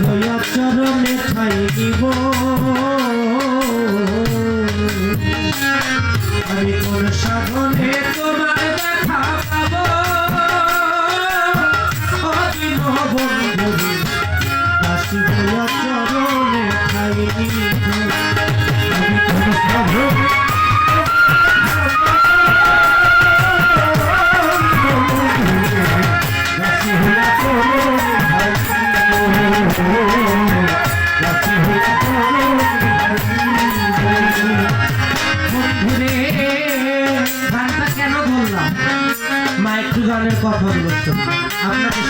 হইয়া চরণে ঠাই দিব। গানের কথা বলছো আপনাকে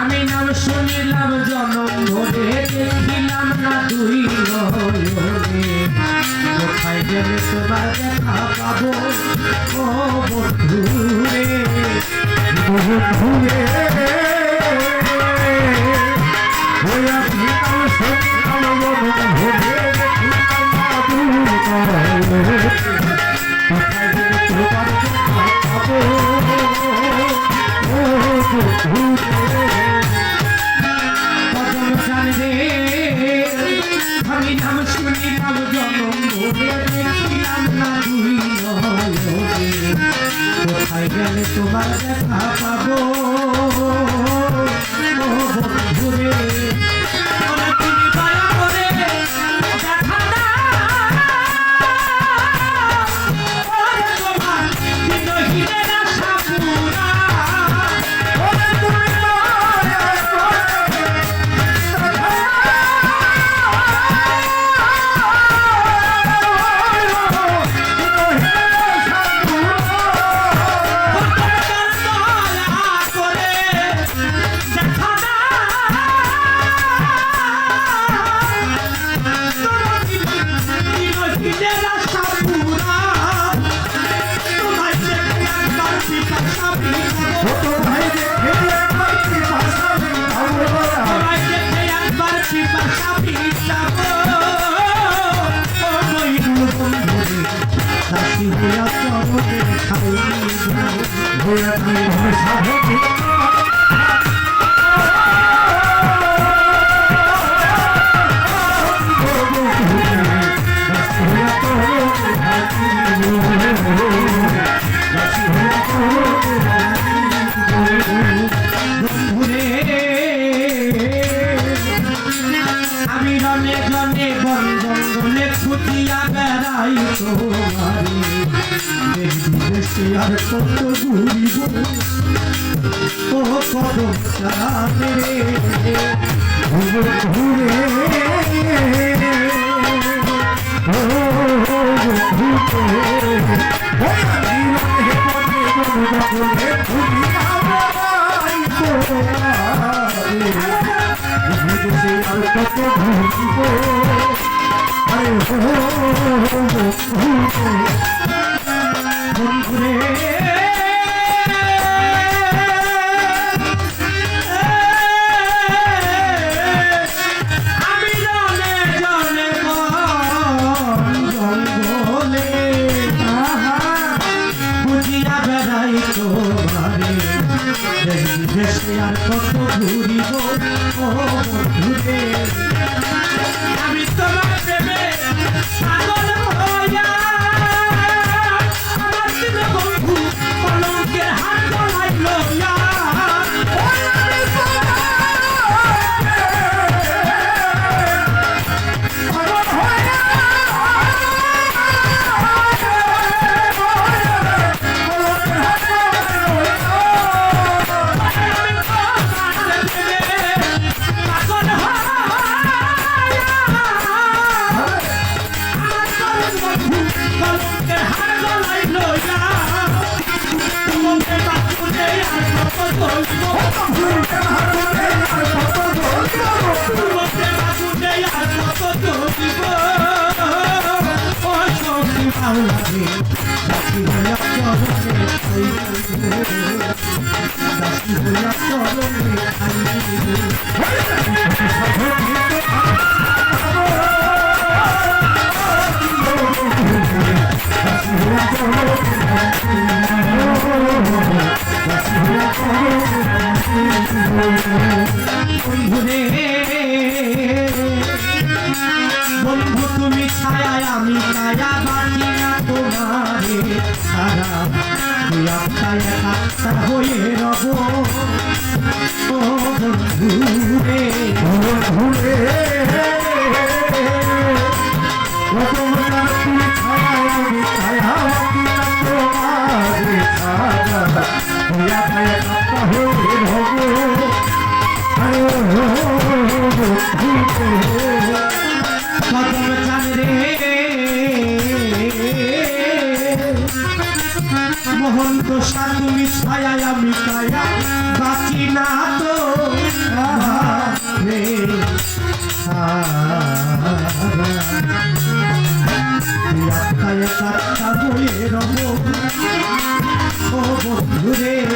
আমি নাম শুনিলাম জনম ধরে দেখিলাম না দুই কোথায় গেলে তোমার দেখা পাবো? ও বন্ধুরে বন্ধুরে আপনি আমি নাম শুনিলাম জনম ভরে দেখিলাম না দুই নয়নে কোথায় গেলে তোমার দেখা পাবো? ও আমি খুঁজিয়া বেড়াই তোমারে। দেশ আর কত ঘুরিব ও কদম চাপে ঘুরে ঘুরে আর কত ঘুরব দেশ আমি তোমার Hey! ঘুরে ঘুরে কদম চান রে মোহন তো সাতুলি ছায়া আমি ছায়া বাঁচি না সাতটা বইয়ের ও বন্ধুরে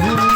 Ooh.